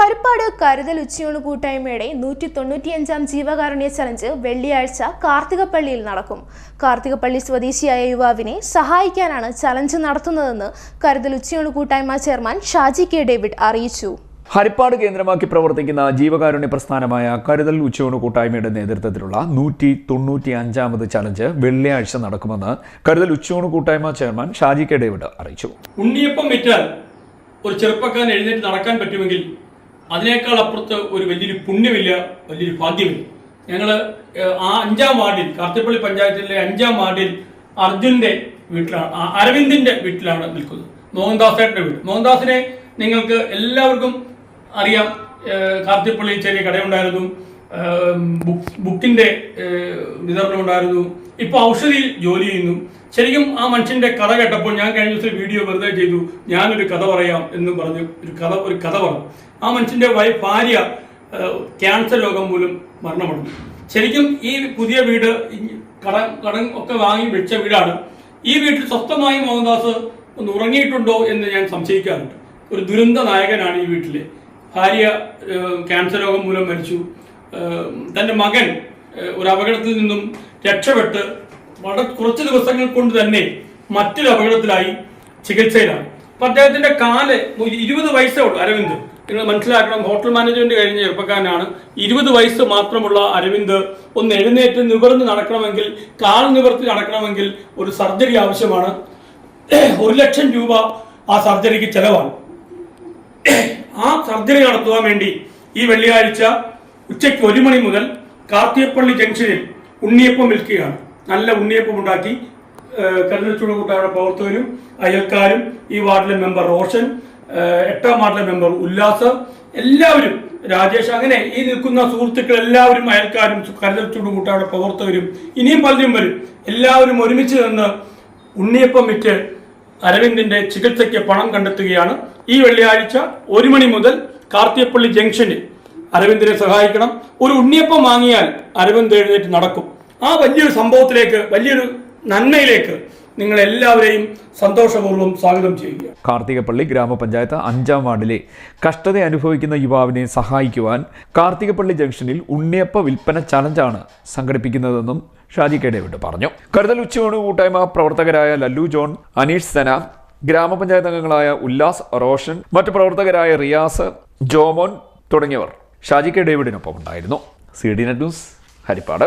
ഹരിപ്പാട് കരുതൽ ഉച്ചയൂണ് കൂട്ടായ്മയുടെ നൂറ്റി തൊണ്ണൂറ്റിയഞ്ചാം ജീവകാരുണ്യ ചലഞ്ച് വെള്ളിയാഴ്ച കാർത്തികപ്പള്ളിയിൽ നടക്കും. കാർത്തികപ്പള്ളി സ്വദേശിയായ യുവാവിനെ സഹായിക്കാനാണ് ചലഞ്ച് നടത്തുന്നതെന്ന് കരുതൽ ഉച്ചയൂണ് കൂട്ടായ്മ ചെയർമാൻ ഷാജി കെ ഡേവിഡ് അറിയിച്ചു. ഹരിപ്പാട് കേന്ദ്രമാക്കി പ്രവർത്തിക്കുന്ന ജീവകാരുണ്യ പ്രസ്ഥാനമായ കരുതൽ ഉച്ചയൂണ് കൂട്ടായ്മയുടെ നേതൃത്വത്തിലുള്ള നൂറ്റി തൊണ്ണൂറ്റി അഞ്ചാമത് ചലഞ്ച് വെള്ളിയാഴ്ച നടക്കുമെന്ന് കരുതൽ ഉച്ചയൂണ് കൂട്ടായ്മ ചെയർമാൻ ഷാജി കെ ഡേവിഡ് അറിയിച്ചു. ഉണ്ണിയപ്പം വിറ്റാൽ ഒരു ചെറുപ്പക്കാരൻ എഴുന്നേറ്റ് നടക്കാൻ പറ്റുമെങ്കിൽ അതിനേക്കാൾ അപ്പുറത്ത് ഒരു വലിയൊരു പുണ്യമില്ല വലിയൊരു ഭാഗ്യമില്ല. ഞങ്ങൾ ആ അഞ്ചാം വാർഡിൽ കാർത്തിപ്പള്ളി പഞ്ചായത്തിലെ അഞ്ചാം വാർഡിൽ അർജുന്റെ വീട്ടിലാണ് അരവിന്ദിന്റെ വീട്ടിലാണ് നിൽക്കുന്നത്. മോഹൻദാസേട്ടന്റെ വീട്. മോഹൻദാസിനെ നിങ്ങൾക്ക് എല്ലാവർക്കും അറിയാം കാർത്തിപ്പള്ളിയിൽ ചെറിയ കടയുണ്ടായിരുന്നു ബുക്കിന്റെ വിതരണം ഉണ്ടായിരുന്നു ഇപ്പൊ ഔഷധിയിൽ ജോലി ചെയ്യുന്നു. ശരിക്കും ആ മനുഷ്യന്റെ കഥ കേട്ടപ്പോൾ ഞാൻ കഴിഞ്ഞ ദിവസം വീഡിയോ വെറുതെ ചെയ്തു. ഞാനൊരു കഥ പറയാം എന്ന് പറഞ്ഞ് ഒരു കഥ ഒരു കഥ പറഞ്ഞു. ആ മനുഷ്യന്റെ വൈ ഭാര്യ ക്യാൻസർ രോഗം മൂലം മരണമടഞ്ഞു ശരിക്കും ഈ പുതിയ വീട് കട കട ഒക്കെ വാങ്ങി വെച്ച വീടാണ്. ഈ വീട്ടിൽ സ്വസ്ഥമായി മോഹൻദാസ് ഒന്ന് ഉറങ്ങിയിട്ടുണ്ടോ എന്ന് ഞാൻ സംശയിക്കാറുണ്ട്. ഒരു ദുരന്ത നായകനാണ് ഈ വീട്ടിലെ. ഭാര്യ ക്യാൻസർ രോഗം മൂലം മരിച്ചു. തന്റെ മകൻ ഒരു അപകടത്തിൽ നിന്നും രക്ഷപ്പെട്ട് വളരെ കുറച്ച് ദിവസങ്ങൾ കൊണ്ട് തന്നെ മറ്റൊരു അപകടത്തിലായി ചികിത്സയിലാണ്. അപ്പൊ അദ്ദേഹത്തിന്റെ കാൽ ഇരുപത് വയസ്സേ ഉള്ളൂ അരവിന്ദ്. നിങ്ങൾ മനസ്സിലാക്കണം ഹോട്ടൽ മാനേജ്മെന്റ് കഴിഞ്ഞ ചെറുപ്പക്കാരനാണ്. ഇരുപത് വയസ്സ് മാത്രമുള്ള അരവിന്ദ് ഒന്ന് എഴുന്നേറ്റ് നിവർന്ന് നടക്കണമെങ്കിൽ കാൽ നിവർത്തി നടക്കണമെങ്കിൽ ഒരു സർജറി ആവശ്യമാണ്. ഒരു ലക്ഷം രൂപ ആ സർജറിക്ക് ചെലവാണ്. ആ സർജറി നടത്തുവാൻ വേണ്ടി ഈ വെള്ളിയാഴ്ച ഉച്ചയ്ക്ക് ഒരു മണി മുതൽ കാർത്തിയപ്പള്ളി ജംഗ്ഷനിൽ ഉണ്ണിയപ്പം വിൽക്കുകയാണ്. നല്ല ഉണ്ണിയപ്പം ഉണ്ടാക്കി കരുതച്ചുട കൂട്ടായുടെ പ്രവർത്തകരും അയൽക്കാരും ഈ വാർഡിലെ മെമ്പർ റോഷൻ എട്ടാം വാർഡിലെ മെമ്പർ ഉല്ലാസ് എല്ലാവരും രാജേഷ് അങ്ങനെ ഈ നിൽക്കുന്ന സുഹൃത്തുക്കൾ എല്ലാവരും അയൽക്കാരും കരുതച്ചുട കൂട്ടാരുടെ പ്രവർത്തകരും ഇനിയും പലരും വരും. എല്ലാവരും ഒരുമിച്ച് നിന്ന് ഉണ്ണിയപ്പം വിറ്റ് അരവിന്ദിന്റെ ചികിത്സയ്ക്ക് പണം കണ്ടെത്തുകയാണ്. ഈ വെള്ളിയാഴ്ച ഒരു മണി മുതൽ കാർത്തിയപ്പള്ളി ജംഗ്ഷനിൽ അരവിന്ദിനെ സഹായിക്കണം. ഒരു ഉണ്ണിയപ്പം വാങ്ങിയാൽ അരവിന്ദ് എഴുന്നേറ്റ് നടക്കും. ആ വലിയൊരു സംഭവത്തിലേക്ക് വലിയൊരു നന്മയിലേക്ക് നിങ്ങൾ എല്ലാവരെയും സന്തോഷപൂർവം സ്വാഗതം ചെയ്യുക. കാർത്തികപ്പള്ളി ഗ്രാമപഞ്ചായത്ത് അഞ്ചാം വാർഡിലെ കഷ്ടത അനുഭവിക്കുന്ന യുവാവിനെ സഹായിക്കുവാൻ കാർത്തികപ്പള്ളി ജംഗ്ഷനിൽ ഉണ്ണിയപ്പ വിൽപ്പന ചലഞ്ചാണ് സംഘടിപ്പിക്കുന്നതെന്നും ഷാജി കെ ഡേവിഡ് പറഞ്ഞു. കരുതൽ ഉച്ചയോണ് കൂട്ടായ്മ പ്രവർത്തകരായ ലല്ലു ജോൺ അനീഷ് സന ഗ്രാമപഞ്ചായത്ത് അംഗങ്ങളായ ഉല്ലാസ് റോഷൻ മറ്റു പ്രവർത്തകരായ റിയാസ് ജോമോൻ തുടങ്ങിയവർ. ഷാജി കെ ഡേവിഡിനൊപ്പം ഉണ്ടായിരുന്നു C D net news Harippad.